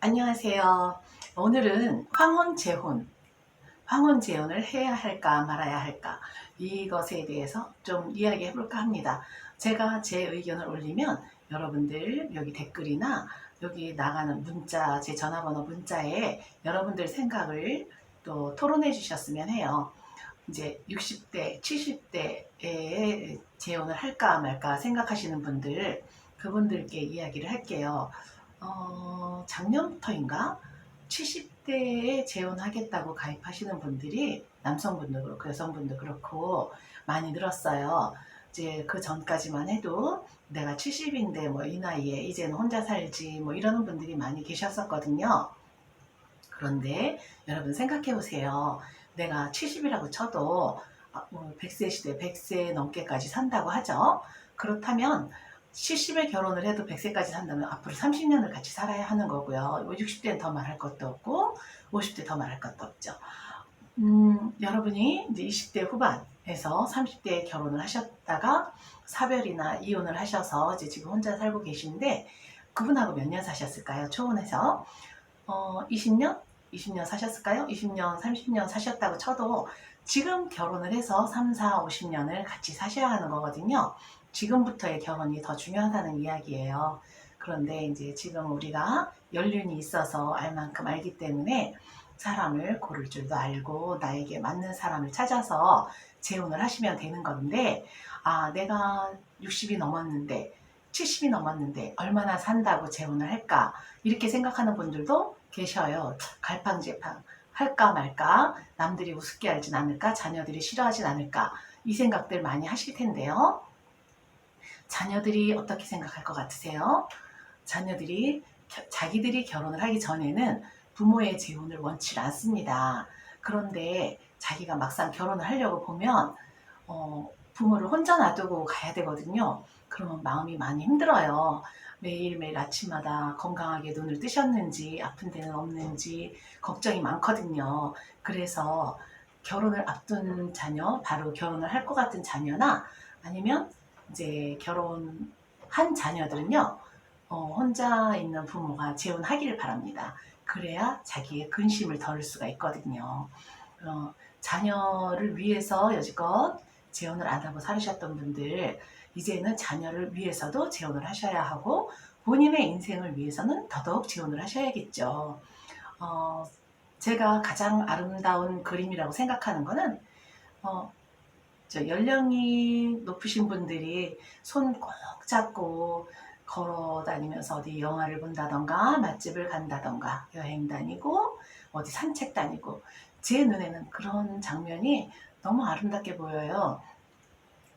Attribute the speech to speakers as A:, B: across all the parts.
A: 안녕하세요. 오늘은 황혼 재혼, 황혼 재혼을 해야 할까 말아야 할까 이것에 대해서 좀 이야기해 볼까 합니다. 제가 제 의견을 올리면 여러분들 여기 댓글이나 여기 나가는 문자, 제 전화번호 문자에 여러분들 생각을 또 토론해 주셨으면 해요. 이제 60대, 70대에 재혼을 할까 말까 생각하시는 분들, 그분들께 이야기를 할게요. 어, 작년부터인가 70대에 재혼하겠다고 가입하시는 분들이 남성분도 그렇고 여성분도 그렇고 많이 늘었어요. 이제 그 전까지만 해도 내가 70인데 뭐 이 나이에 이제는 혼자 살지 뭐 이러는 분들이 많이 계셨었거든요. 그런데 여러분 생각해 보세요. 내가 70이라고 쳐도 아, 뭐 100세 시대 100세 넘게까지 산다고 하죠. 그렇다면 70에 결혼을 해도 100세까지 산다면 앞으로 30년을 같이 살아야 하는 거고요. 60대는 더 말할 것도 없고 50대 더 말할 것도 없죠. 음, 여러분이 이제 20대 후반에서 30대에 결혼을 하셨다가 사별이나 이혼을 하셔서 이제 지금 혼자 살고 계신데 그분하고 몇 년 사셨을까요? 초혼해서 어, 20년? 20년 사셨을까요? 20년, 30년 사셨다고 쳐도 지금 결혼을 해서 3, 4, 50년을 같이 사셔야 하는 거거든요. 지금부터의 결혼이 더 중요하다는 이야기예요. 그런데 이제 지금 우리가 연륜이 있어서 알 만큼 알기 때문에 사람을 고를 줄도 알고 나에게 맞는 사람을 찾아서 재혼을 하시면 되는 건데 아 내가 60이 넘었는데 70이 넘었는데 얼마나 산다고 재혼을 할까 이렇게 생각하는 분들도 계셔요. 갈팡질팡 할까 말까 남들이 우습게 알진 않을까 자녀들이 싫어하진 않을까 이 생각들 많이 하실 텐데요. 자녀들이 어떻게 생각할 것 같으세요? 자녀들이 겨- 자기들이 결혼을 하기 전에는 부모의 재혼을 원치 않습니다. 그런데 자기가 막상 결혼을 하려고 보면 어, 부모를 혼자 놔두고 가야 되거든요. 그러면 마음이 많이 힘들어요. 매일매일 아침마다 건강하게 눈을 뜨셨는지 아픈 데는 없는지 걱정이 많거든요. 그래서 결혼을 앞둔 자녀, 바로 결혼을 할 것 같은 자녀나 아니면 이제 결혼한 자녀들은요, 어, 혼자 있는 부모가 재혼하기를 바랍니다. 그래야 자기의 근심을 덜을 수가 있거든요. 어, 자녀를 위해서 여지껏 재혼을 안 하고 살으셨던 분들, 이제는 자녀를 위해서도 재혼을 하셔야 하고, 본인의 인생을 위해서는 더더욱 재혼을 하셔야겠죠. 어, 제가 가장 아름다운 그림이라고 생각하는 거는, 어, 저 연령이 높으신 분들이 손 꼭 잡고 걸어 다니면서 어디 영화를 본다던가 맛집을 간다던가 여행 다니고 어디 산책 다니고 제 눈에는 그런 장면이 너무 아름답게 보여요.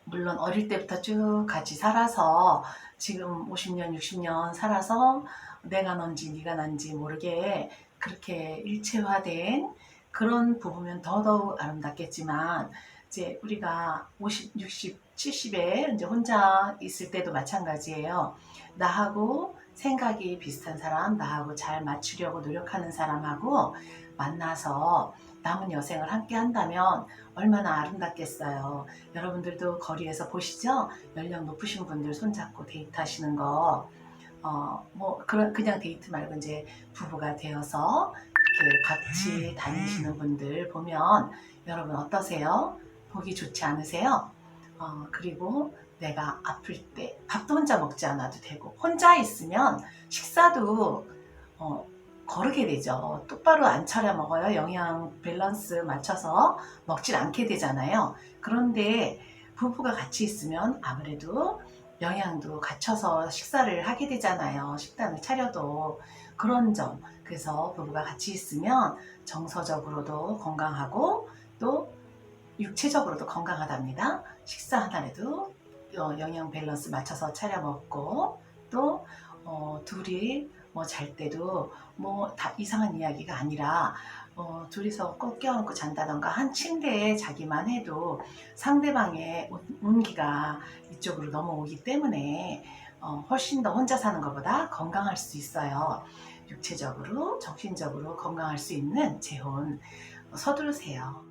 A: 물론 어릴 때부터 쭉 같이 살아서 지금 50년, 60년 살아서 내가 넌지 네가 난지 모르게 그렇게 일체화된 그런 부부면 더더욱 아름답겠지만 이제 우리가 50, 60, 70에 이제 혼자 있을 때도 마찬가지예요. 나하고 생각이 비슷한 사람, 나하고 잘 맞추려고 노력하는 사람하고 만나서 남은 여생을 함께 한다면 얼마나 아름답겠어요. 여러분들도 거리에서 보시죠? 연령 높으신 분들 손잡고 데이트 하시는 거. 어, 뭐, 그런, 그냥 데이트 말고 이제 부부가 되어서 이렇게 같이 다니시는 분들 보면 여러분 어떠세요? 보기 좋지 않으세요? 어, 그리고 내가 아플 때 밥도 혼자 먹지 않아도 되고 혼자 있으면 식사도 어, 거르게 되죠. 똑바로 안 차려 먹어요. 영양 밸런스 맞춰서 먹질 않게 되잖아요. 그런데 부부가 같이 있으면 아무래도 영양도 갖춰서 식사를 하게 되잖아요. 식단을 차려도 그런 점. 그래서 부부가 같이 있으면 정서적으로도 건강하고 또 육체적으로도 건강하답니다. 식사 하나라도 어, 영양 밸런스 맞춰서 차려 먹고 또 어, 둘이 뭐 잘 때도 뭐 다 이상한 이야기가 아니라 어, 둘이서 꼭 껴안고 잔다던가 한 침대에 자기만 해도 상대방의 온- 온기가 이쪽으로 넘어오기 때문에 어, 훨씬 더 혼자 사는 것보다 건강할 수 있어요. 육체적으로, 정신적으로 건강할 수 있는 재혼 어, 서두르세요.